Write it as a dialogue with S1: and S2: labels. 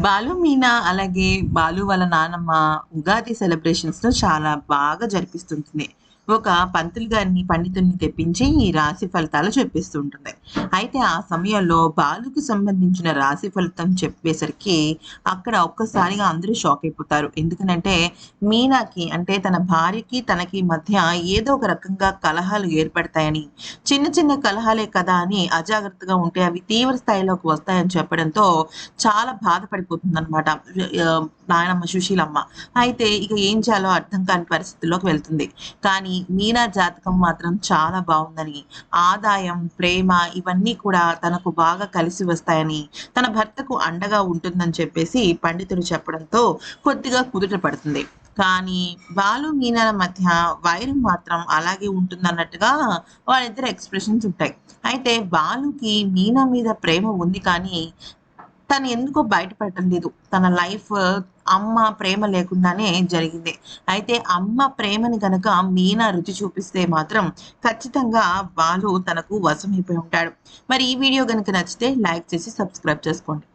S1: బాలు మీనా అలాగే బాలు వాళ్ళ నానమ్మ ఉగాది సెలబ్రేషన్స్ చాలా బాగా జరిపిస్తుంటుంది. ఒక పంతులు గారిని పండితుడిని తెప్పించి ఈ రాశి ఫలితాలు చెప్పిస్తుంటుంది. అయితే ఆ సమయంలో బాలుకు సంబంధించిన రాశి ఫలితం చెప్పేసరికి అక్కడ ఒక్కసారిగా అందరూ షాక్ అయిపోతారు. ఎందుకనంటే మీనాకి అంటే తన భార్యకి తనకి మధ్య ఏదో ఒక రకంగా కలహాలు ఏర్పడతాయని చిన్న చిన్న కలహాలే కదా అని అజాగ్రత్తగా ఉంటే అవి తీవ్ర స్థాయిలోకి వస్తాయని చెప్పడంతో చాలా బాధపడిపోతుంది అనమాట నాయనమ్మ సుశీలమ్మ. అయితే ఇక ఏం చేయాలో అర్థం కాని పరిస్థితుల్లోకి వెళ్తుంది. కానీ మీనా జాతకం మాత్రం చాలా బాగుందని ఆదాయం ప్రేమ ఇవన్నీ కూడా తనకు బాగా కలిసి వస్తాయని తన భర్తకు అండగా ఉంటుందని చెప్పేసి పండితుడు చెప్పడంతో కొద్దిగా కుదుట పడుతుంది. కానీ బాలు మీనాల మధ్య వైరం మాత్రం అలాగే ఉంటుందన్నట్టుగా వాళ్ళిద్దరు ఎక్స్ప్రెషన్స్ ఉంటాయి. అయితే బాలుకి మీనా మీద ప్రేమ ఉంది కానీ తను ఎందుకో బయటపడటం లేదు. తన లైఫ్ అమ్మ ప్రేమ లేకుండానే జరిగింది. అయితే అమ్మ ప్రేమని గనక మీనా రుచి చూపిస్తే మాత్రం ఖచ్చితంగా బాలు తనకు వశమైపోయి ఉంటాడు. మరి ఈ వీడియో గనక నచ్చితే లైక్ చేసి సబ్స్క్రైబ్ చేసుకోండి.